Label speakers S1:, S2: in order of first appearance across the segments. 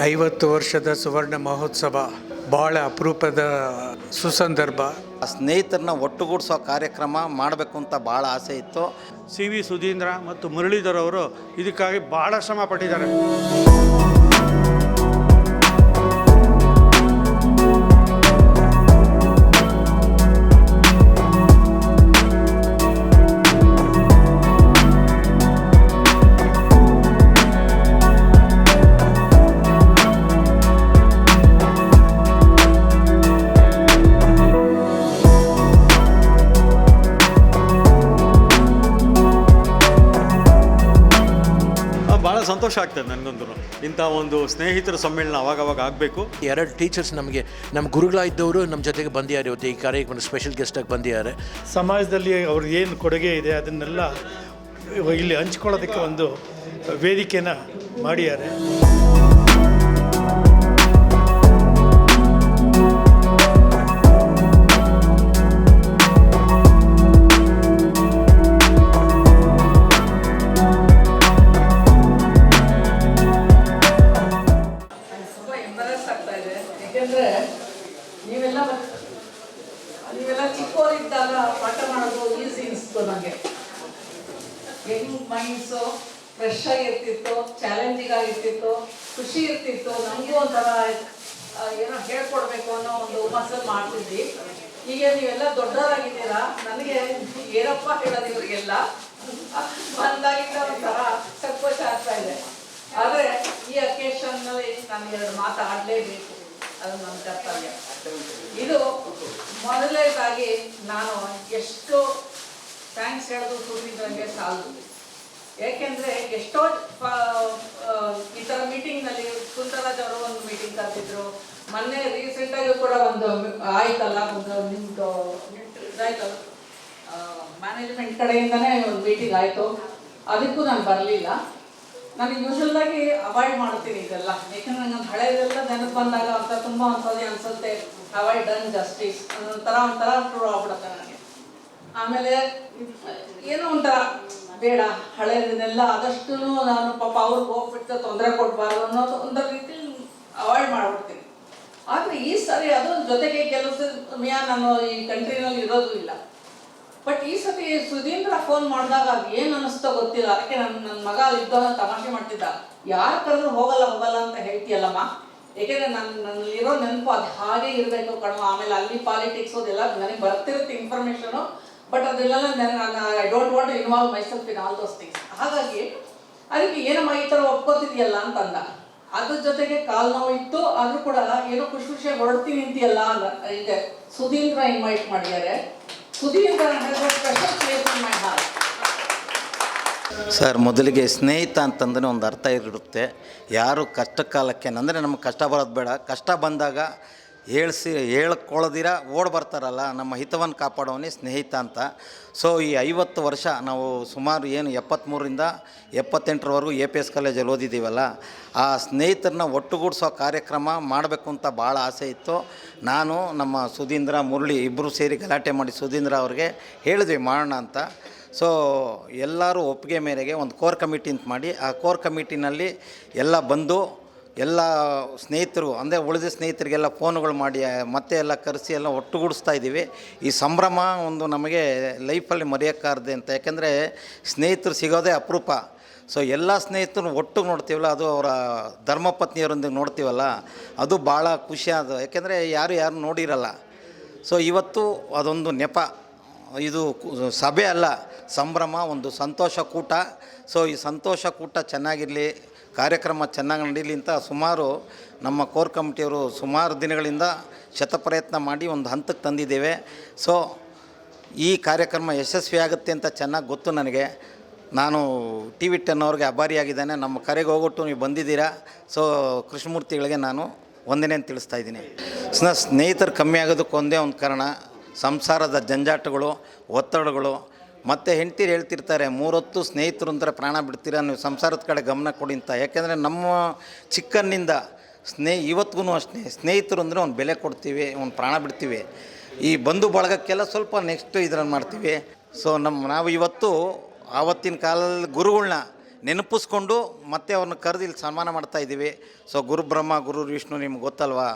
S1: ಐವತ್ತು ವರ್ಷದ ಸುವರ್ಣ ಮಹೋತ್ಸವ ಭಾಳ ಅಪರೂಪದ ಸುಸಂದರ್ಭ.
S2: ಆ ಸ್ನೇಹಿತರನ್ನ ಒಟ್ಟುಗೂಡಿಸೋ ಕಾರ್ಯಕ್ರಮ ಮಾಡಬೇಕು ಅಂತ ಭಾಳ ಆಸೆ ಇತ್ತು.
S3: ಸಿ ವಿ ಸುಧೀಂದ್ರ ಮತ್ತು ಮುರಳೀಧರ್ ಅವರು ಇದಕ್ಕಾಗಿ ಬಹಳ ಶ್ರಮ ಪಟ್ಟಿದ್ದಾರೆ.
S4: ಸಂತೋಷ ಆಗ್ತದೆ ನನಗಂತೂ ಇಂಥ ಒಂದು ಸ್ನೇಹಿತರ ಸಮ್ಮೇಳನ ಅವಾಗವಾಗ ಆಗಬೇಕು.
S5: ಎರಡು ಟೀಚರ್ಸ್ ನಮಗೆ ನಮ್ಮ ಗುರುಗಳಾಗಿದ್ದವರು ನಮ್ಮ ಜೊತೆಗೆ ಬಂದಿದ್ದಾರೆ ಇವತ್ತು. ಈ ಕಾರ್ಯಕ್ರಮ ಸ್ಪೆಷಲ್ ಗೆಸ್ಟಾಗಿ ಬಂದಿದ್ದಾರೆ.
S6: ಸಮಾಜದಲ್ಲಿ ಅವ್ರಿಗೆ ಏನು ಕೊಡುಗೆ ಇದೆ ಅದನ್ನೆಲ್ಲ ಇಲ್ಲಿ ಹಂಚ್ಕೊಳ್ಳೋದಕ್ಕೆ ಒಂದು ವೇದಿಕೆನ ಮಾಡಿದ್ದಾರೆ.
S7: ಮೈಂಡ್ಸು ಫ್ರೆಶ್ ಆಗಿರ್ತಿತ್ತು ಚಾಲೆಂಜಿಂಗ್ ಆಗಿರ್ತಿತ್ತು ಖುಷಿ ಇರ್ತಿತ್ತು. ನಮಗೂ ಒಂಥರ ಏನೋ ಹೇಳ್ಕೊಡ್ಬೇಕು ಅನ್ನೋ ಒಂದು ಮಸಲ್ ಮಾಡ್ತಿದ್ವಿ. ಈಗ ನೀವೆಲ್ಲ ದೊಡ್ಡವರಾಗಿದ್ದೀರಾ? ನನಗೆ ಏನಪ್ಪ ಹೇಳೋದು ಇವರಿಗೆಲ್ಲ? ಬಂದಾಗಿಂದ ಒಂಥರ ಸಂಕೋಚ ಆಗ್ತಾ ಇದೆ. ಆದರೆ ಈ ಅಕೇಶನ್ನಲ್ಲಿ ನಾನು ಎರಡು ಮಾತು ಆಡಲೇಬೇಕು. ಅದು ನನ್ನ ಕರ್ತವ್ಯ. ಇದು ಮೊದಲನೇದಾಗಿ ನಾನು ಎಷ್ಟು ಥ್ಯಾಂಕ್ಸ್ ಹೇಳೋದು ಸೂಚಿದಂಗೆ ಸಾಲದು. ಯಾಕೆಂದ್ರೆ ಎಷ್ಟೋ ಈ ತರ ಮೀಟಿಂಗ್ನಲ್ಲಿ ಕುಂತರಾಜ್ ಅವರು ಒಂದು ಮೀಟಿಂಗ್ ಕರೆದಿದ್ರು. ಮೊನ್ನೆ ರೀಸೆಂಟಾಗಿ ಕೂಡ ಒಂದು ಆಯ್ತಲ್ಲ, ಒಂದು ನಿಮ್ದು ಮ್ಯಾನೇಜ್ಮೆಂಟ್ ಕಡೆಯಿಂದನೇ ಒಂದು ಮೀಟಿಂಗ್ ಆಯಿತು. ಅದಕ್ಕೂ ನಾನು ಬರಲಿಲ್ಲ. ನಾನು ಯೂಶಲ್ ಆಗಿ ಅವಾಯ್ಡ್ ಮಾಡ್ತೀನಿ ಇದೆಲ್ಲ. ಯಾಕಂದ್ರೆ ನಂಗೆ ಹಳೆದೆಲ್ಲ ನೆನಪು ಬಂದಾಗ ಅಂತ ತುಂಬ ಒಂದ್ಸತಿ ಅನ್ಸುತ್ತೆ. ಅವಾಯ್ಡ್ ಡನ್ ಜಸ್ಟಿಸ್ ಒಂಥರ ಒಂಥರ ಪ್ರೂವ್ ಆಗ್ಬಿಡುತ್ತೆ ನನಗೆ. ಆಮೇಲೆ, ಏನೋ ಒಂಥರ ಬೇಡ ಹಳೆಯದನ್ನೆಲ್ಲ ಆದಷ್ಟು ನಾನು ಪಾಪ ಅವ್ರಿಗೆ ಹೋಗ್ಬಿಟ್ಟು ತೊಂದರೆ ಕೊಡಬಾರ್ದು ಅನ್ನೋ ಒಂದು ರೀತಿ ಅವಾಯ್ಡ್ ಮಾಡ್ಬಿಡ್ತೀನಿ. ಆದರೆ ಈ ಸರಿ ಅದು ಜೊತೆಗೆ ಕೆಲವು ಸಮಯ ನಾನು ಈ ಕಂಟ್ರಿನಲ್ಲಿ ಇರೋದು ಇಲ್ಲ. ಬಟ್ ಈ ಸತಿ ಸುಧೀಂದ್ರ ಫೋನ್ ಮಾಡಿದಾಗ ಅದು ಏನು ಅನ್ನಿಸ್ತೋ ಗೊತ್ತಿಲ್ಲ. ಅದಕ್ಕೆ ನನ್ನ ನನ್ನ ಮಗ ಇದ್ದವನ ತಮಾಷೆ ಮಾಡ್ತಿದ್ದ. ಯಾರು ಕರೆದ್ರು ಹೋಗಲ್ಲ ಹೋಗಲ್ಲ ಅಂತ ಹೇಳ್ತೀಯಲ್ಲಮ್ಮ. ಏಕೆಂದ್ರೆ ನನ್ನ ನನ್ನಲ್ಲಿರೋ ನೆನಪು ಅದು ಹಾಗೆ ಇರಬೇಕು ಕಣೋ. ಆಮೇಲೆ ಅಲ್ಲಿ ಪಾಲಿಟಿಕ್ಸ್ ಅದೆಲ್ಲ ನನಗೆ ಬರ್ತಿರುತ್ತೆ ಇನ್ಫಾರ್ಮೇಷನು ಬಟ್ ಅದನ್ನೆಲ್ಲ ನಾನು I don't want involve myself in all those things ಹಾಗಾಗಿ, ಅದಕ್ಕೆ ಏನಮ್ಮ ಈ ಥರ ಒಪ್ಕೋತಿದೆಯಲ್ಲ ಅಂತಂದ. ಅದ್ರ ಜೊತೆಗೆ ಕಾಲ್ ನೋವು ಇತ್ತು, ಆದ್ರೂ ಕೂಡ ಏನೋ ಖುಷಿ ಖುಷಿಯಾಗಿ ಹೊರಡ್ತೀನಿ ನಿಂತಿಯಲ್ಲ ಅಲ್ಲ ಇದೆ ಸುಧೀಂದ್ರ ಇನ್ವೈಟ್ ಮಾಡಿದ್ದಾರೆ. ಸುಧೀಂದ್ರ ಮೈ
S2: ಸರ್ ಮೊದಲಿಗೆ ಸ್ನೇಹಿತ ಅಂತಂದ್ರೆ ಒಂದು ಅರ್ಥ ಇರುತ್ತೆ. ಯಾರು ಕಷ್ಟ ಕಾಲಕ್ಕೆ ಅಂದರೆ ನಮಗೆ ಕಷ್ಟ ಬರೋದು ಬೇಡ. ಕಷ್ಟ ಬಂದಾಗ ಹೇಳ್ಸಿ ಹೇಳ್ಕೊಳ್ಳೋದಿರ ಓಡ್ ಬರ್ತಾರಲ್ಲ, ನಮ್ಮ ಹಿತವನ್ನು ಕಾಪಾಡೋವನೇ ಸ್ನೇಹಿತ ಅಂತ. ಸೊ ಈ ಐವತ್ತು ವರ್ಷ ನಾವು ಸುಮಾರು ಏನು ಎಪ್ಪತ್ತ್ಮೂರರಿಂದ ಎಪ್ಪತ್ತೆಂಟರವರೆಗೂ ಎ ಪಿ ಎಸ್ ಕಾಲೇಜಲ್ಲಿ ಓದಿದ್ದೀವಲ್ಲ, ಆ ಸ್ನೇಹಿತರನ್ನ ಒಟ್ಟುಗೂಡಿಸೋ ಕಾರ್ಯಕ್ರಮ ಮಾಡಬೇಕು ಅಂತ ಭಾಳ ಆಸೆ ಇತ್ತು. ನಾನು, ನಮ್ಮ ಸುಧೀಂದ್ರ ಮುರಳಿ ಇಬ್ಬರು ಸೇರಿ ಗಲಾಟೆ ಮಾಡಿ ಸುಧೀಂದ್ರ ಅವ್ರಿಗೆ ಹೇಳಿದ್ವಿ, ಮಾಡೋಣ ಅಂತ. ಸೊ ಎಲ್ಲರೂ ಒಪ್ಪಿಗೆ ಮೇರೆಗೆ ಒಂದು ಕೋರ್ ಕಮಿಟಿ ಅಂತ ಮಾಡಿ, ಆ ಕೋರ್ ಕಮಿಟಿನಲ್ಲಿ ಎಲ್ಲ ಬಂದು ಎಲ್ಲ ಸ್ನೇಹಿತರು, ಅಂದರೆ ಉಳಿದ ಸ್ನೇಹಿತರಿಗೆಲ್ಲ ಫೋನುಗಳು ಮಾಡಿ, ಮತ್ತೆ ಎಲ್ಲ ಕರೆಸಿ ಎಲ್ಲ ಒಟ್ಟುಗೂಡಿಸ್ತಾ ಇದ್ದೀವಿ. ಈ ಸಂಭ್ರಮ ಒಂದು ನಮಗೆ ಲೈಫಲ್ಲಿ ಮರೆಯೋಕ್ಕಾರ್ದೆ ಅಂತ. ಯಾಕೆಂದರೆ ಸ್ನೇಹಿತರು ಸಿಗೋದೇ ಅಪರೂಪ. ಸೊ ಎಲ್ಲ ಸ್ನೇಹಿತರು ಒಟ್ಟು ನೋಡ್ತೀವಲ್ಲ, ಅದು ಅವರ ಧರ್ಮಪತ್ನಿಯರೊಂದಿಗೆ ನೋಡ್ತೀವಲ್ಲ, ಅದು ಭಾಳ ಅದು ಯಾಕೆಂದರೆ ಯಾರು ಯಾರು ನೋಡಿರಲ್ಲ. ಸೊ ಇವತ್ತು ಅದೊಂದು ನೆಪ. ಇದು ಸಭೆ ಅಲ್ಲ, ಸಂಭ್ರಮ, ಒಂದು ಸಂತೋಷ ಕೂಟ. ಸೊ ಈ ಸಂತೋಷ ಕೂಟ ಚೆನ್ನಾಗಿರಲಿ. ಕಾರ್ಯಕ್ರಮ ಚೆನ್ನಾಗಿ ನಡೀಲಿ ಅಂತ ಸುಮಾರು ನಮ್ಮ ಕೋರ್ ಕಮಿಟಿಯವರು ಸುಮಾರು ದಿನಗಳಿಂದ ಶತಪ್ರಯತ್ನ ಮಾಡಿ ಒಂದು ಹಂತಕ್ಕೆ ತಂದಿದ್ದೇವೆ. ಸೊ ಈ ಕಾರ್ಯಕ್ರಮ ಯಶಸ್ವಿ ಆಗುತ್ತೆ ಅಂತ ಚೆನ್ನಾಗಿ ಗೊತ್ತು ನನಗೆ. ನಾನು ಟಿ ವಿ ಟೆನ್ ಅವ್ರಿಗೆ ಅಭಾರಿಯಾಗಿದ್ದಾನೆ. ನಮ್ಮ ಕರೆಗೆ ಹೋಗ್ಬಿಟ್ಟು ನೀವು ಬಂದಿದ್ದೀರಾ. ಸೊ ಕೃಷ್ಣಮೂರ್ತಿಗಳಿಗೆ ನಾನು ಒಂದನೇ ಅಂತ ತಿಳಿಸ್ತಾ ಇದ್ದೀನಿ. ಸ್ನ, ಸ್ನೇಹಿತರು ಕಮ್ಮಿ ಆಗೋದಕ್ಕೆ ಒಂದೇ ಒಂದು ಕಾರಣ, ಸಂಸಾರದ ಜಂಜಾಟಗಳು, ಒತ್ತಡಗಳು ಮತ್ತು ಹೆಂಡ್ತೀರು ಹೇಳ್ತಿರ್ತಾರೆ, ಮೂರೊತ್ತು ಸ್ನೇಹಿತರು ಅಂತಾರೆ ಪ್ರಾಣ ಬಿಡ್ತೀರ ನೀವು ಸಂಸಾರದ ಕಡೆ ಗಮನ ಕೊಡಿ ಅಂತ. ಯಾಕೆಂದರೆ ನಮ್ಮ ಚಿಕ್ಕನ್ನಿಂದ ಸ್ನೇಹಿ ಇವತ್ತಿಗೂ ಅಷ್ಟೇ, ಸ್ನೇಹಿತರು ಅಂದರೆ ಅವ್ನು ಬೆಲೆ ಕೊಡ್ತೀವಿ, ಅವ್ನು ಪ್ರಾಣ ಬಿಡ್ತೀವಿ. ಈ ಬಂಧು ಬಳಗಕ್ಕೆಲ್ಲ ಸ್ವಲ್ಪ ನೆಕ್ಸ್ಟ್ ಇದನ್ನು ಮಾಡ್ತೀವಿ. ಸೊ ನಮ್ಮ ನಾವು ಇವತ್ತು ಆವತ್ತಿನ ಕಾಲದಲ್ಲಿ ಗುರುಗಳನ್ನ ನೆನಪಿಸ್ಕೊಂಡು ಮತ್ತೆ ಅವ್ರನ್ನ ಕರೆದು ಇಲ್ಲಿ ಸನ್ಮಾನ ಮಾಡ್ತಾ ಇದ್ದೀವಿ. ಸೊ ಗುರು ಬ್ರಹ್ಮ ಗುರು ವಿಷ್ಣು ನಿಮ್ಗೆ ಗೊತ್ತಲ್ವಾ?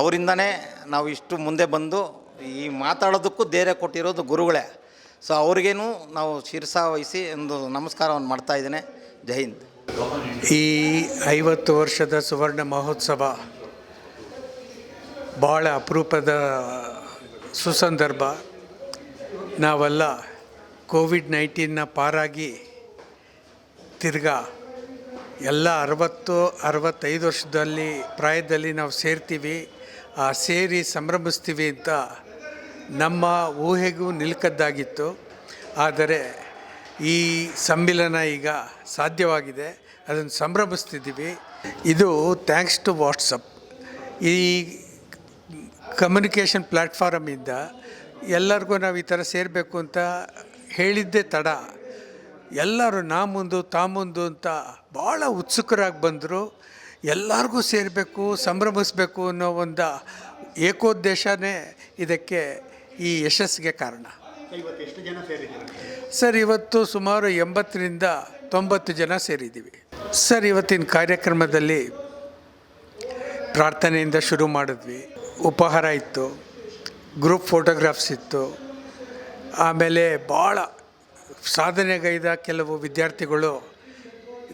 S2: ಅವರಿಂದನೇ ನಾವು ಇಷ್ಟು ಮುಂದೆ ಬಂದು ಈ ಮಾತಾಡೋದಕ್ಕೂ ಧೈರ್ಯ ಕೊಟ್ಟಿರೋದು ಗುರುಗಳೇ. ಸೊ ಅವ್ರಿಗೇನು ನಾವು ಶಿರಸ ವಹಿಸಿ ಒಂದು ನಮಸ್ಕಾರವನ್ನು ಮಾಡ್ತಾ ಇದ್ದೇನೆ. ಜೈ ಹಿಂದ್.
S1: ಈ ಐವತ್ತು ವರ್ಷದ ಸುವರ್ಣ ಮಹೋತ್ಸವ ಭಾಳ ಅಪರೂಪದ ಸುಸಂದರ್ಭ. ನಾವೆಲ್ಲ ಕೋವಿಡ್ ನೈನ್ಟೀನ್ನ ಪಾರಾಗಿ ತಿರ್ಗಾ ಎಲ್ಲ ಅರವತ್ತು, ಅರವತ್ತೈದು ವರ್ಷದಲ್ಲಿ ಪ್ರಾಯದಲ್ಲಿ ನಾವು ಸೇರ್ತೀವಿ. ಆ ಸೇರಿ ಸಂಭ್ರಮಿಸ್ತೀವಿ ಅಂತ ನಮ್ಮ ಊಹೆಗೂ ನಿಲ್ಕದ್ದಾಗಿತ್ತು. ಆದರೆ ಈ ಸಮ್ಮಿಲನ ಈಗ ಸಾಧ್ಯವಾಗಿದೆ. ಅದನ್ನು ಸಂಭ್ರಮಿಸ್ತಿದ್ದೀವಿ. ಇದು ಥ್ಯಾಂಕ್ಸ್ ಟು ವಾಟ್ಸಪ್ ಈ ಕಮ್ಯುನಿಕೇಷನ್ ಪ್ಲ್ಯಾಟ್ಫಾರಮಿಂದ ಎಲ್ಲರಿಗೂ ನಾವು ಈ ಥರ ಸೇರಬೇಕು ಅಂತ ಹೇಳಿದ್ದೇ ತಡ. ಎಲ್ಲರೂ ನಾ ಮುಂದು, ತಾ ಮುಂದು ಅಂತ ಭಾಳ ಉತ್ಸುಕರಾಗಿ ಬಂದರು. ಎಲ್ಲರಿಗೂ ಸೇರಬೇಕು, ಸಂಭ್ರಮಿಸಬೇಕು ಅನ್ನೋ ಒಂದು ಏಕೋದ್ದೇಶನೇ ಇದಕ್ಕೆ ಈ ಯಶಸ್ಸಿಗೆ ಕಾರಣ. ಸರ್ ಇವತ್ತು ಸುಮಾರು ಎಂಬತ್ತರಿಂದ ತೊಂಬತ್ತು ಜನ ಸೇರಿದ್ದೀವಿ. ಸರ್ ಇವತ್ತಿನ ಕಾರ್ಯಕ್ರಮದಲ್ಲಿ ಪ್ರಾರ್ಥನೆಯಿಂದ ಶುರು ಮಾಡಿದ್ವಿ. ಉಪಹಾರ ಇತ್ತು ಗ್ರೂಪ್ ಫೋಟೋಗ್ರಾಫ್ಸ್ ಇತ್ತು ಆಮೇಲೆ ಭಾಳ ಸಾಧನೆಗೈದ ಕೆಲವು ವಿದ್ಯಾರ್ಥಿಗಳು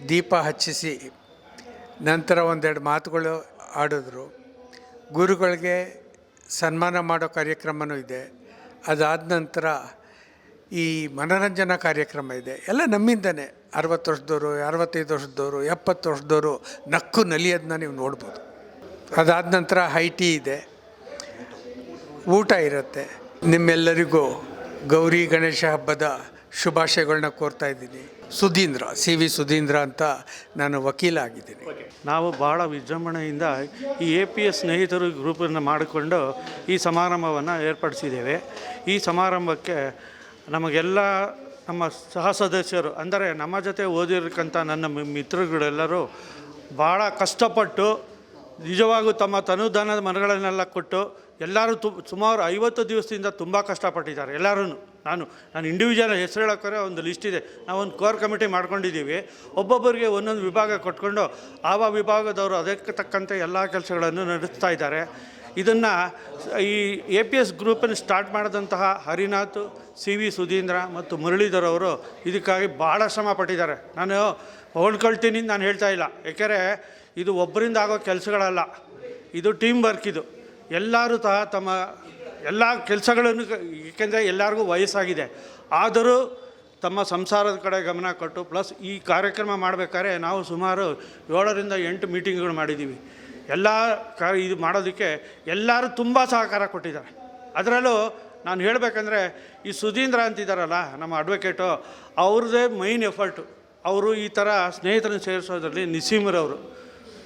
S1: ದೀಪ ಹಚ್ಚಿಸಿ ನಂತರ ಒಂದೆರಡು ಮಾತುಗಳು ಆಡಿದ್ರು. ಗುರುಗಳಿಗೆ ಸನ್ಮಾನ ಮಾಡೋ ಕಾರ್ಯಕ್ರಮವೂ ಇದೆ. ಅದಾದ ನಂತರ ಈ ಮನೋರಂಜನಾ ಕಾರ್ಯಕ್ರಮ ಇದೆ. ಎಲ್ಲ ನಮ್ಮಿಂದನೇ. ಅರವತ್ತು ವರ್ಷದವರು, ಅರವತ್ತೈದು ವರ್ಷದವರು, ಎಪ್ಪತ್ತು ವರ್ಷದವರು ನಕ್ಕು ನಲಿಯೋದನ್ನ ನೀವು ನೋಡ್ಬೋದು. ಅದಾದ ನಂತರ ಹೈ ಟಿ ಇದೆ. ಊಟ ಇರುತ್ತೆ. ನಿಮ್ಮೆಲ್ಲರಿಗೂ ಗೌರಿ ಗಣೇಶ ಹಬ್ಬದ ಶುಭಾಶಯಗಳನ್ನ ಕೋರ್ತಾ ಇದ್ದೀನಿ. ಸುಧೀಂದ್ರ ಸಿ ವಿ ಸುಧೀಂದ್ರ ಅಂತ ನಾನು ವಕೀಲ ಆಗಿದ್ದೀನಿ.
S6: ನಾವು ಭಾಳ ವಿಜೃಂಭಣೆಯಿಂದ ಈ ಎ ಪಿ ಎಸ್ ಸ್ನೇಹಿತರು ಗ್ರೂಪನ್ನು ಮಾಡಿಕೊಂಡು ಈ ಸಮಾರಂಭವನ್ನು ಏರ್ಪಡಿಸಿದ್ದೇವೆ. ಈ ಸಮಾರಂಭಕ್ಕೆ ನಮಗೆಲ್ಲ ನಮ್ಮ ಸಹ ಸದಸ್ಯರು, ಅಂದರೆ ನಮ್ಮ ಜೊತೆ ಓದಿರಕ್ಕಂಥ ನನ್ನ ಮಿತ್ರಗಳೆಲ್ಲರೂ ಭಾಳ ಕಷ್ಟಪಟ್ಟು, ನಿಜವಾಗೂ ತಮ್ಮ ತನುದಾನದ ಮನಗಳನ್ನೆಲ್ಲ ಕೊಟ್ಟು ಎಲ್ಲರೂ ತು, ಸುಮಾರು ಐವತ್ತು ದಿವಸದಿಂದ ತುಂಬ ಕಷ್ಟಪಟ್ಟಿದ್ದಾರೆ ಎಲ್ಲರೂ ನಾನು ನಾನು ಇಂಡಿವಿಜುವಲ್ ಹೆಸರು ಹೇಳೋಕ್ಕೆ ಒಂದು ಲಿಸ್ಟ್ ಇದೆ. ನಾವೊಂದು ಕೋರ್ ಕಮಿಟಿ ಮಾಡ್ಕೊಂಡಿದ್ದೀವಿ. ಒಬ್ಬೊಬ್ಬರಿಗೆ ಒಂದೊಂದು ವಿಭಾಗ ಕೊಟ್ಕೊಂಡು ಆವ ವಿಭಾಗದವರು ಅದಕ್ಕೆ ತಕ್ಕಂತೆ ಎಲ್ಲ ಕೆಲಸಗಳನ್ನು ನಡೆಸ್ತಾ ಇದ್ದಾರೆ. ಇದನ್ನು ಈ ಎ ಪಿ ಎಸ್ ಗ್ರೂಪನ್ನು ಸ್ಟಾರ್ಟ್ ಮಾಡಿದಂತಹ ಹರಿನಾಥ್, ಸಿ ವಿ ಸುಧೀಂದ್ರ ಮತ್ತು ಮುರಳೀಧರ್ ಅವರು ಇದಕ್ಕಾಗಿ ಭಾಳ ಶ್ರಮ ಪಟ್ಟಿದ್ದಾರೆ. ನಾನು ಹೊಳ್ಕೊಳ್ತೀನಿ ನಾನು ಹೇಳ್ತಾ ಇಲ್ಲ. ಏಕೆಂದರೆ ಇದು ಒಬ್ಬರಿಂದ ಆಗೋ ಕೆಲಸಗಳಲ್ಲ. ಇದು ಟೀಮ್ ವರ್ಕ್ ಇದು. ಎಲ್ಲರೂ ಸಹ ತಮ್ಮ ಎಲ್ಲ ಕೆಲಸಗಳನ್ನು ಏಕೆಂದರೆ ಎಲ್ಲರಿಗೂ ವಯಸ್ಸಾಗಿದೆ. ಆದರೂ ತಮ್ಮ ಸಂಸಾರದ ಕಡೆ ಗಮನ ಕೊಟ್ಟು, ಪ್ಲಸ್ ಈ ಕಾರ್ಯಕ್ರಮ ಮಾಡಬೇಕಾದ್ರೆ ನಾವು ಸುಮಾರು ಏಳರಿಂದ ಎಂಟು ಮೀಟಿಂಗ್ಗಳು ಮಾಡಿದ್ದೀವಿ. ಎಲ್ಲ ಕಾರ್ಯ, ಇದು ಮಾಡೋದಕ್ಕೆ ಎಲ್ಲರೂ ತುಂಬ ಸಹಕಾರ ಕೊಟ್ಟಿದ್ದಾರೆ. ಅದರಲ್ಲೂ ನಾನು ಹೇಳಬೇಕಂದ್ರೆ, ಈ ಸುಧೀಂದ್ರ ಅಂತಿದ್ದಾರಲ್ಲ, ನಮ್ಮ ಅಡ್ವೊಕೇಟು ಅವ್ರದ್ದೇ ಮೈನ್ ಎಫರ್ಟು ಅವರು ಈ ಥರ ಸ್ನೇಹಿತರನ್ನು ಸೇರಿಸೋದ್ರಲ್ಲಿ ನಿಸೀಮರವರು.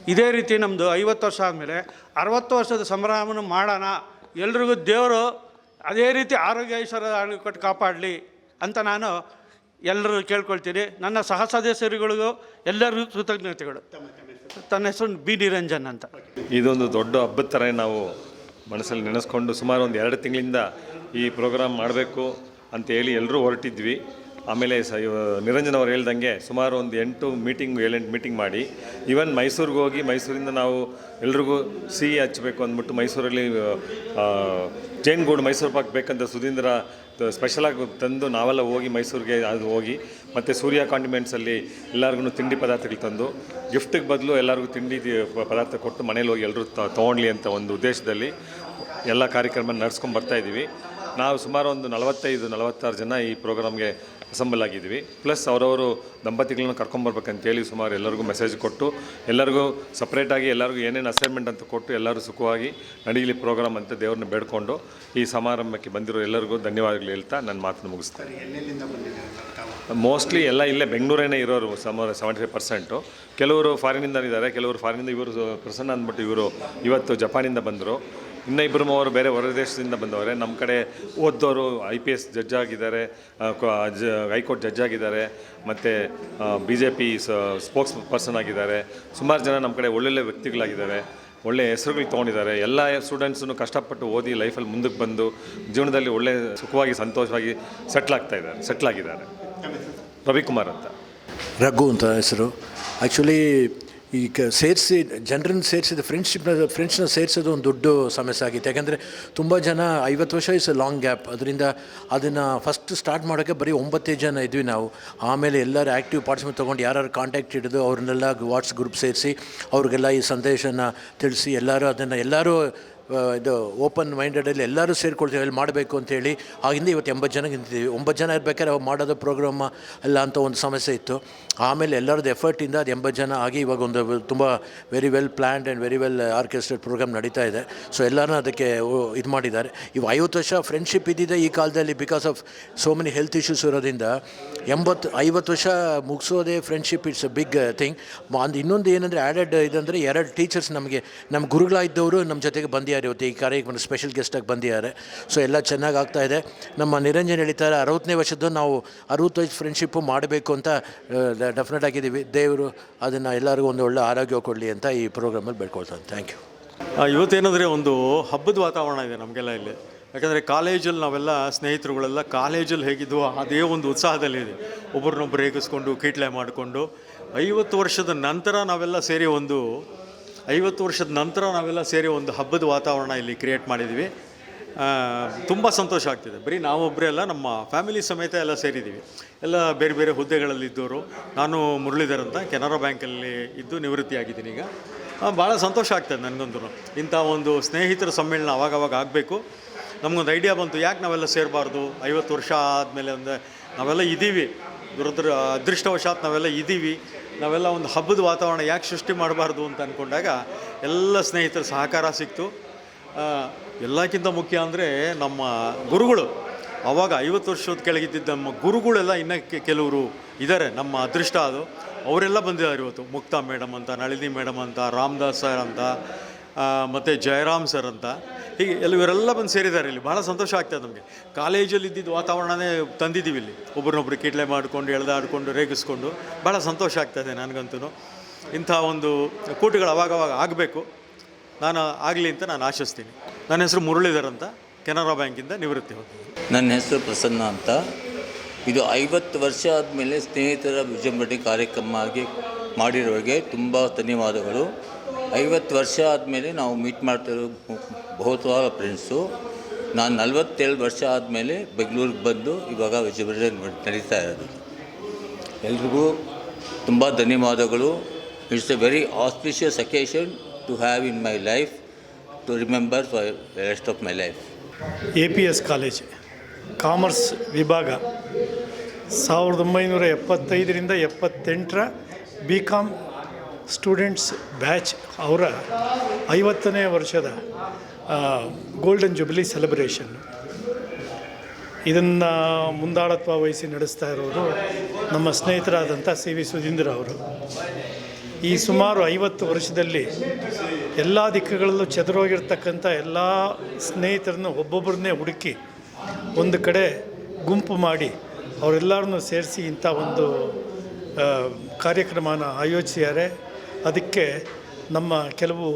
S6: ಇದೇ ರೀತಿ ನಮ್ಮದು ಐವತ್ತು ವರ್ಷ ಆದಮೇಲೆ, ಅರವತ್ತು ವರ್ಷದ ಸಂಭ್ರಮವನ್ನು ಮಾಡೋಣ ಎಲ್ರಿಗೂ ದೇವರು ಅದೇ ರೀತಿ ಆರೋಗ್ಯ ಐಶ್ವರ್ಯ ಕೊಟ್ಟು ಕಾಪಾಡಲಿ ಅಂತ ನಾನು ಎಲ್ಲರೂ ಕೇಳ್ಕೊಳ್ತೀನಿ. ನನ್ನ ಸಹ ಸದಸ್ಯರುಗಳಿಗೂ ಎಲ್ಲರಿಗೂ ಕೃತಜ್ಞತೆಗಳು. ತನ್ನ ಹೆಸರು ಬಿ ನಿರಂಜನ್ ಅಂತ.
S8: ಇದೊಂದು ದೊಡ್ಡ ಹಬ್ಬದ ಥರ ನಾವು ಮನಸ್ಸಲ್ಲಿ ನೆನೆಸ್ಕೊಂಡು ಸುಮಾರು ಒಂದು ಎರಡು ತಿಂಗಳಿಂದ ಈ ಪ್ರೋಗ್ರಾಮ್ ಮಾಡಬೇಕು ಅಂತ ಹೇಳಿ ಎಲ್ಲರೂ ಹೊರಟಿದ್ವಿ. ಆಮೇಲೆ ಸ ಇವ- ನಿರಂಜನ್ ಅವ್ರು ಹೇಳ್ದಂಗೆ ಸುಮಾರು ಒಂದು ಎಂಟು ಮೀಟಿಂಗ್ ಏಳೆಂಟು ಮೀಟಿಂಗ್ ಮಾಡಿ ಈವನ್ ಮೈಸೂರಿಗೆ ಹೋಗಿ ಮೈಸೂರಿಂದ ನಾವು ಎಲ್ರಿಗೂ ಸಿಹಿ ಹಚ್ಚಬೇಕು ಅಂದ್ಬಿಟ್ಟು ಮೈಸೂರಲ್ಲಿ ಜೇನ್ಗೂಡು ಜೈನ್ ಗೂಡು ಮೈಸೂರು ಪಾಕ್ ಬೇಕಂತ ಸುಧೀಂದ್ರ ಸ್ಪೆಷಲಾಗಿ ತಂದು ನಾವೆಲ್ಲ ಹೋಗಿ ಮೈಸೂರಿಗೆ ಅದು ಹೋಗಿ, ಮತ್ತು ಸೂರ್ಯ ಕಾಂಡಿಮೆಂಟ್ಸಲ್ಲಿ ಎಲ್ಲರಿಗೂ ತಿಂಡಿ ಪದಾರ್ಥಗಳು ತಂದು ಗಿಫ್ಟಿಗೆ ಬದಲು ಎಲ್ಲರಿಗೂ ತಿಂಡಿ ಪದಾರ್ಥ ಕೊಟ್ಟು ಮನೇಲಿ ಹೋಗಿ ಎಲ್ಲರೂ ತೊಗೊಳ್ಳಿ ಅಂತ ಒಂದು ಉದ್ದೇಶದಲ್ಲಿ ಎಲ್ಲ ಕಾರ್ಯಕ್ರಮ ನಡೆಸ್ಕೊಂಡು ಬರ್ತಾ ಇದ್ದೀವಿ ನಾವು ಸುಮಾರು ಒಂದು ನಲವತ್ತೈದು ನಲವತ್ತಾರು ಜನ ಈ ಪ್ರೋಗ್ರಾಮ್ಗೆ ಅಸೆಂಬಲ್ ಆಗಿದ್ವಿ ಪ್ಲಸ್ ಅವರವರು ದಂಪತಿಗಳನ್ನ ಕರ್ಕೊಂಬರ್ಬೇಕಂತೇಳಿ ಸುಮಾರು ಎಲ್ಲರಿಗೂ ಮೆಸೇಜ್ ಕೊಟ್ಟು ಎಲ್ಲರಿಗೂ ಸಪ್ರೇಟಾಗಿ ಎಲ್ಲರಿಗೂ ಏನೇನು ಅಸೈನ್ಮೆಂಟ್ ಅಂತ ಕೊಟ್ಟು ಎಲ್ಲರೂ ಸುಖವಾಗಿ ನಡೀಲಿ ಪ್ರೋಗ್ರಾಮ್ ಅಂತ ದೇವ್ರನ್ನ ಬೇಡ್ಕೊಂಡು ಈ ಸಮಾರಂಭಕ್ಕೆ ಬಂದಿರೋ ಎಲ್ಲರಿಗೂ ಧನ್ಯವಾದಗಳು ಹೇಳ್ತಾ ನನ್ನ ಮಾತನ್ನು ಮುಗಿಸ್ತೇನೆ. ಮೋಸ್ಟ್ಲಿ ಎಲ್ಲ ಇಲ್ಲೇ ಬೆಂಗಳೂರೇನೇ ಇರೋರು ಸುಮಾರು ಸೆವೆಂಟಿ ಫೈವ್ ಪರ್ಸೆಂಟು ಕೆಲವರು ಫಾರಿನಿಂದ ಇದ್ದಾರೆ ಕೆಲವರು ಫಾರಿನಿಂದ ಇವರು ಪ್ರಸನ್ನ ಅಂದ್ಬಿಟ್ಟು ಇವರು ಇವತ್ತು ಜಪಾನಿಂದ ಬಂದರು. ಇನ್ನು ಇಬ್ಬರು ಮೂವರು ಬೇರೆ ಹೊರ ದೇಶದಿಂದ ಬಂದವರೆ. ನಮ್ಮ ಕಡೆ ಓದ್ದವರು ಐ ಪಿ ಎಸ್ ಜಡ್ಜ್ ಆಗಿದ್ದಾರೆ ಜ ಹೈಕೋರ್ಟ್ ಜಡ್ಜ್ ಆಗಿದ್ದಾರೆ ಮತ್ತು B J P spokesperson ಆಗಿದ್ದಾರೆ. ಸುಮಾರು ಜನ ನಮ್ಮ ಕಡೆ ಒಳ್ಳೊಳ್ಳೆ ವ್ಯಕ್ತಿಗಳಾಗಿದ್ದಾರೆ. ಒಳ್ಳೆ ಹೆಸರುಗಳು ತೊಗೊಂಡಿದ್ದಾರೆ. ಎಲ್ಲ ಸ್ಟೂಡೆಂಟ್ಸನ್ನು ಕಷ್ಟಪಟ್ಟು ಓದಿ ಲೈಫಲ್ಲಿ ಮುಂದಕ್ಕೆ ಬಂದು ಜೀವನದಲ್ಲಿ ಒಳ್ಳೆ ಸುಖವಾಗಿ ಸಂತೋಷವಾಗಿ ಸೆಟ್ಲ್ ಆಗ್ತಾ ಇದ್ದಾರೆ ಸೆಟ್ಲ್ ಆಗಿದ್ದಾರೆ. ರವಿಕುಮಾರ್ ಅಂತ.
S5: ರಘು ಅಂತ ಹೆಸರು. ಆ್ಯಕ್ಚುಲಿ ಈಗ ಸೇರಿಸಿ, ಜನರನ್ನು ಸೇರಿಸಿದ ಫ್ರೆಂಡ್ಶಿಪ್ನ ಫ್ರೆಂಡ್ಸ್ನ ಸೇರಿಸೋದು ಒಂದು ದೊಡ್ಡ ಸಮಸ್ಯೆ ಆಗಿತ್ತು. ಯಾಕೆಂದರೆ ತುಂಬ ಜನ ಐವತ್ತು ವರ್ಷ ಇಸ್ ಲಾಂಗ್ ಗ್ಯಾಪ್ ಅದರಿಂದ ಅದನ್ನು ಫಸ್ಟ್ ಸ್ಟಾರ್ಟ್ ಮಾಡೋಕ್ಕೆ ಬರೀ ಒಂಬತ್ತೇ ಜನ ಇದ್ವಿ ನಾವು. ಆಮೇಲೆ ಎಲ್ಲರೂ ಆ್ಯಕ್ಟಿವ್ ಪಾರ್ಟಿಸಿಪೇಟ್ ತೊಗೊಂಡು ಯಾರು ಕಾಂಟ್ಯಾಕ್ಟ್ ಹಿಡಿದು ಅವ್ರನ್ನೆಲ್ಲ ವಾಟ್ಸ್ ಗ್ರೂಪ್ ಸೇರಿಸಿ, ಅವ್ರಿಗೆಲ್ಲ ಈ ಸಂದೇಶನ ತಿಳಿಸಿ, ಎಲ್ಲರೂ ಅದನ್ನು, ಎಲ್ಲರೂ ಇದು ಓಪನ್ ಮೈಂಡೆಡಲ್ಲಿ ಎಲ್ಲರೂ ಸೇರಿಕೊಳ್ತೀವಿ, ಅಲ್ಲಿ ಮಾಡಬೇಕು ಅಂತೇಳಿ ಆಗಿಂದ ಇವತ್ತು ಎಂಬತ್ತು ಜನ ನಿಂತಿದ್ದೀವಿ. ಒಂಬತ್ತು ಜನ ಇರ್ಬೇಕಾದ್ರೆ ಅವ್ರು ಮಾಡೋದು ಪ್ರೋಗ್ರಾಮ ಅಲ್ಲ ಅಂತ ಒಂದು ಸಮಸ್ಯೆ ಇತ್ತು. ಆಮೇಲೆ ಎಲ್ಲರದ್ದು ಎಫರ್ಟಿಂದ ಅದು ಎಂಬತ್ತು ಜನ ಆಗಿ ಇವಾಗ ಒಂದು ತುಂಬ very well planned and very well orchestrate programme ನಡೀತಾ ಇದೆ. ಸೊ ಎಲ್ಲರೂ ಅದಕ್ಕೆ ಇದು ಮಾಡಿದ್ದಾರೆ. ಇವು ಐವತ್ತು ವರ್ಷ ಫ್ರೆಂಡ್ಶಿಪ್ ಇದ್ದಿದೆ ಈ ಕಾಲದಲ್ಲಿ because of so many health issues ಇರೋದ್ರಿಂದ. ಎಂಬತ್ತು, ಐವತ್ತು ವರ್ಷ ಮುಗಿಸೋದೇ friendship it's a big thing and ಇನ್ನೊಂದು ಏನಂದರೆ ಆ್ಯಡೆಡ್ ಇದಂದರೆ ಎರಡು ಟೀಚರ್ಸ್ ನಮಗೆ ನಮ್ಮ ಗುರುಗಳಾಗಿದ್ದವರು ನಮ್ಮ ಜೊತೆಗೆ ಬಂದಿದ್ದಾರೆ ಇವತ್ತು. ಈ ಕಾರ್ಯಕ್ರಮ ಸ್ಪೆಷಲ್ ಗೆಸ್ಟಾಗಿ ಬಂದಿದ್ದಾರೆ. ಸೊ ಎಲ್ಲ ಚೆನ್ನಾಗಿ ಆಗ್ತಾ ಇದೆ. ನಮ್ಮ ನಿರಂಜನ್ ಹೇಳ್ತಾರೆ ಅರವತ್ತನೇ ವರ್ಷದ್ದು ನಾವು ಅರವತ್ತೈದು ಫ್ರೆಂಡ್ಶಿಪ್ಪು ಮಾಡಬೇಕು ಅಂತ ಡೆಫಿನೆಟ್ ಆಗಿದ್ದೀವಿ ದೇವರು ಅದನ್ನು ಎಲ್ಲರಿಗೂ ಒಂದು ಒಳ್ಳೆ ಆರೋಗ್ಯ ಕೊಡಲಿ ಅಂತ ಈ ಪ್ರೋಗ್ರಾಮಲ್ಲಿ ಬೇಡ್ಕೊಳ್ತಾನೆ. ಥ್ಯಾಂಕ್ ಯು
S4: ಇವತ್ತೇನಂದರೆ ಒಂದು ಹಬ್ಬದ ವಾತಾವರಣ ಇದೆ ನಮಗೆಲ್ಲ ಇಲ್ಲಿ. ಯಾಕಂದರೆ ಕಾಲೇಜಲ್ಲಿ ನಾವೆಲ್ಲ ಸ್ನೇಹಿತರುಗಳೆಲ್ಲ ಕಾಲೇಜಲ್ಲಿ ಹೇಗಿದ್ವು ಅದೇ ಒಂದು ಉತ್ಸಾಹದಲ್ಲಿದೆ ಒಬ್ಬರನ್ನೊಬ್ಬರು ರೇಗಿಸ್ಕೊಂಡು ಕೀಟ್ಲೆ ಮಾಡಿಕೊಂಡು, ಐವತ್ತು ವರ್ಷದ ನಂತರ ನಾವೆಲ್ಲ ಸೇರಿ ಒಂದು, ಐವತ್ತು ವರ್ಷದ ನಂತರ ನಾವೆಲ್ಲ ಸೇರಿ ಒಂದು ಹಬ್ಬದ ವಾತಾವರಣ ಇಲ್ಲಿ ಕ್ರಿಯೇಟ್ ಮಾಡಿದ್ವಿ ತುಂಬ ಸಂತೋಷ ಆಗ್ತಿದೆ. ಬರೀ ನಾವೊಬ್ಬರೇ ಅಲ್ಲ, ನಮ್ಮ ಫ್ಯಾಮಿಲಿ ಸಮೇತ ಎಲ್ಲ ಸೇರಿದ್ದೀವಿ. ಎಲ್ಲ ಬೇರೆ ಬೇರೆ ಹುದ್ದೆಗಳಲ್ಲಿದ್ದವರು, ನಾನು ಮುರಳೀಧರ್ ಅಂತ, ಕೆನರಾ ಬ್ಯಾಂಕಲ್ಲಿ ಇದ್ದು ನಿವೃತ್ತಿಯಾಗಿದ್ದೀನಿ ಈಗ. ಭಾಳ ಸಂತೋಷ ಆಗ್ತದೆ ನನಗಂತೂ ಇಂಥ ಒಂದು ಸ್ನೇಹಿತರ ಸಮ್ಮೇಳನ ಅವಾಗವಾಗ ಆಗಬೇಕು. ನಮಗೊಂದು ಐಡಿಯಾ ಬಂತು, ಯಾಕೆ ನಾವೆಲ್ಲ ಸೇರಬಾರ್ದು? ಐವತ್ತು ವರ್ಷ ಆದಮೇಲೆ ಒಂದು ನಾವೆಲ್ಲ ಇದ್ದೀವಿ ದುರದೃ, ಅದೃಷ್ಟವಶಾತ್ ನಾವೆಲ್ಲ ಇದ್ದೀವಿ ನಾವೆಲ್ಲ ಒಂದು ಹಬ್ಬದ ವಾತಾವರಣ ಯಾಕೆ ಸೃಷ್ಟಿ ಮಾಡಬಾರ್ದು ಅಂತ ಅಂದ್ಕೊಂಡಾಗ ಎಲ್ಲ ಸ್ನೇಹಿತರ ಸಹಕಾರ ಸಿಕ್ತು. ಎಲ್ಲಕ್ಕಿಂತ ಮುಖ್ಯ ಅಂದರೆ ನಮ್ಮ ಗುರುಗಳು. ಅವಾಗ ಐವತ್ತು ವರ್ಷದ ಕೆಳಗಿದ್ದಿದ್ದ ನಮ್ಮ ಗುರುಗಳೆಲ್ಲ ಇನ್ನೂ ಕೆಲವರು ಇದ್ದಾರೆ ನಮ್ಮ ಅದೃಷ್ಟ ಅದು. ಅವರೆಲ್ಲ ಬಂದಿದ್ದಾರೆ ಇವತ್ತು. ಮುಕ್ತಾ ಮೇಡಮ್ ಅಂತ, ನಳಿನಿ ಮೇಡಮ್ ಅಂತ, ರಾಮದಾಸ್ ಸರ್ ಅಂತ ಮತ್ತು ಜಯರಾಮ್ ಸರ್ ಅಂತ. ಹೀಗೆ ಎಲ್ಲ, ಇವರೆಲ್ಲ ಬಂದು ಸೇರಿದ್ದಾರೆ ಇಲ್ಲಿ. ಭಾಳ ಸಂತೋಷ ಆಗ್ತದೆ ನಮಗೆ. ಕಾಲೇಜಲ್ಲಿ ಇದ್ದಿದ್ದು ವಾತಾವರಣನೇ ತಂದಿದ್ದೀವಿ ಇಲ್ಲಿ. ಒಬ್ರನ್ನೊಬ್ರು ಕಿಟ್ಲೆ ಮಾಡಿಕೊಂಡು ಎಳೆದಾಡಿಕೊಂಡು ರೇಗಿಸ್ಕೊಂಡು. ಭಾಳ ಸಂತೋಷ ಆಗ್ತದೆ ನನಗಂತೂ ಇಂಥ ಒಂದು ಕೂಟಗಳು ಅವಾಗವಾಗ ಆಗಬೇಕು. ನಾನು ಆಗಲಿ ಅಂತ ನಾನು ಆಶಿಸ್ತೀನಿ. ನನ್ನ ಹೆಸರು ಮುರಳೀಧರ್ ಅಂತ. ಕೆನರಾ ಬ್ಯಾಂಕಿಂದ ನಿವೃತ್ತಿ ಹೋಗ್ತೀನಿ
S9: ನನ್ನ ಹೆಸರು ಪ್ರಸನ್ನ ಅಂತ. ಇದು ಐವತ್ತು ವರ್ಷ ಆದಮೇಲೆ ಸ್ನೇಹಿತರ ವಿಜೃಂಭಣೆ ಕಾರ್ಯಕ್ರಮ ಆಗಿ ಮಾಡಿರೋರಿಗೆ ತುಂಬ ಧನ್ಯವಾದಗಳು. ಐವತ್ತು ವರ್ಷ ಆದಮೇಲೆ ನಾವು ಮೀಟ್ ಮಾಡ್ತಿರೋ ಬಹುತಾರ ಫ್ರೆಂಡ್ಸು ನಾನು ನಲವತ್ತೇಳು ವರ್ಷ ಆದಮೇಲೆ ಬೆಂಗಳೂರಿಗೆ ಬಂದು ಇವಾಗ ವಿಜೃಂಭಣೆ ನಡೀತಾ ಇರೋದು. ಎಲ್ರಿಗೂ ತುಂಬ ಧನ್ಯವಾದಗಳು. It's a very auspicious occasion to have in my life to remember for rest of my life
S6: A P S college commerce ವಿಭಾಗ ಸಾವಿರದ ಒಂಬೈನೂರ ಎಪ್ಪತ್ತೈದರಿಂದ ಎಪ್ಪತ್ತೆಂಟರ ಬಿ ಕಾಮ್ ಸ್ಟೂಡೆಂಟ್ಸ್ ಬ್ಯಾಚ್ ಅವರ ಐವತ್ತನೇ ವರ್ಷದ ಗೋಲ್ಡನ್ ಜುಬ್ಲಿ ಸೆಲೆಬ್ರೇಷನ್ ಇದನ್ನು ಮುಂದಾಳತ್ವ ವಹಿಸಿ ನಡೆಸ್ತಾ ಇರೋದು ನಮ್ಮ ಸ್ನೇಹಿತರಾದಂಥ ಸಿ ವಿ ಸುಧೀಂದ್ರ ಅವರು. ಈ ಸುಮಾರು ಐವತ್ತು ವರ್ಷದಲ್ಲಿ ಎಲ್ಲ ದಿಕ್ಕುಗಳಲ್ಲೂ ಚದುರೋಗಿರ್ತಕ್ಕಂಥ ಎಲ್ಲ ಸ್ನೇಹಿತರನ್ನು ಒಬ್ಬೊಬ್ಬರನ್ನೇ ಹುಡುಕಿ ಒಂದು ಕಡೆ ಗುಂಪು ಮಾಡಿ ಅವರೆಲ್ಲರನ್ನೂ ಸೇರಿಸಿ ಇಂಥ ಒಂದು ಕಾರ್ಯಕ್ರಮನ ಆಯೋಜಿಸಿದ್ದಾರೆ. ಅದಕ್ಕೆ ನಮ್ಮ ಕೆಲವು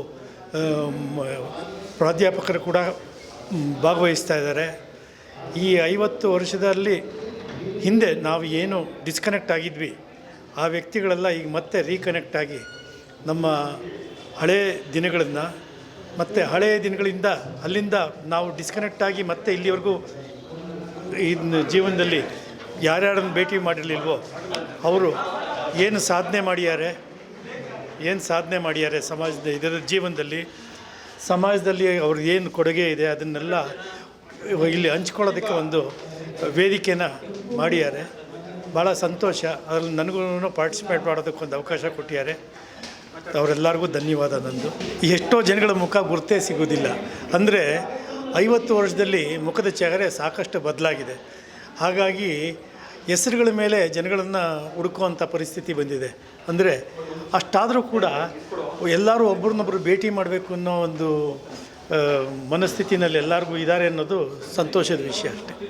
S6: ಪ್ರಾಧ್ಯಾಪಕರು ಕೂಡ ಭಾಗವಹಿಸ್ತಾ ಇದ್ದಾರೆ. ಈ ಐವತ್ತು ವರ್ಷದಲ್ಲಿ ಹಿಂದೆ ನಾವು ಏನು ಡಿಸ್ಕನೆಕ್ಟ್ ಆಗಿದ್ವಿ ಆ ವ್ಯಕ್ತಿಗಳೆಲ್ಲ ಈಗ ಮತ್ತೆ ರೀಕನೆಕ್ಟ್ ಆಗಿ ನಮ್ಮ ಹಳೆ ದಿನಗಳನ್ನು ಮತ್ತು ಹಳೆಯ ದಿನಗಳಿಂದ ಅಲ್ಲಿಂದ ನಾವು ಡಿಸ್ಕನೆಕ್ಟ್ ಆಗಿ ಮತ್ತೆ ಇಲ್ಲಿವರೆಗೂ ಇನ್ನು ಜೀವನದಲ್ಲಿ ಯಾರ್ಯಾರನ್ನು ಭೇಟಿ ಮಾಡಿರಲಿಲ್ವೋ ಅವರು ಏನು ಸಾಧನೆ ಮಾಡಿದ್ದಾರೆ, ಏನು ಸಾಧನೆ ಮಾಡಿದ್ದಾರೆ ಸಮಾಜದ ಇದರ ಜೀವನದಲ್ಲಿ, ಸಮಾಜದಲ್ಲಿ ಅವ್ರಿಗೆ ಏನು ಕೊಡುಗೆ ಇದೆ ಅದನ್ನೆಲ್ಲ ಇಲ್ಲಿ ಹಂಚ್ಕೊಳ್ಳೋದಕ್ಕೆ ಒಂದು ವೇದಿಕೆನ ಮಾಡಿದ್ದಾರೆ. ಭಾಳ ಸಂತೋಷ. ಅದರಲ್ಲಿ ನನಗೂ ಪಾರ್ಟಿಸಿಪೇಟ್ ಮಾಡೋದಕ್ಕೊಂದು ಅವಕಾಶ ಕೊಟ್ಟಿದ್ದಾರೆ. ಅವರೆಲ್ಲರಿಗೂ ಧನ್ಯವಾದ ನಂದು. ಎಷ್ಟೋ ಜನಗಳ ಮುಖ ಗುರ್ತೇ ಸಿಗೋದಿಲ್ಲ ಅಂದರೆ ಐವತ್ತು ವರ್ಷದಲ್ಲಿ ಮುಖದ ಚಗರೆ ಸಾಕಷ್ಟು ಬದಲಾಗಿದೆ. ಹಾಗಾಗಿ ಹೆಸರುಗಳ ಮೇಲೆ ಜನಗಳನ್ನು ಹುಡುಕುವಂಥ ಪರಿಸ್ಥಿತಿ ಬಂದಿದೆ. ಅಂದರೆ ಅಷ್ಟಾದರೂ ಕೂಡ ಎಲ್ಲರೂ ಒಬ್ರನ್ನೊಬ್ರು ಭೇಟಿ ಮಾಡಬೇಕು ಅನ್ನೋ ಒಂದು ಮನಸ್ಥಿತಿನಲ್ಲಿ ಎಲ್ಲರಿಗೂ ಇದ್ದಾರೆ ಅನ್ನೋದು ಸಂತೋಷದ ವಿಷಯ ಅಷ್ಟೇ.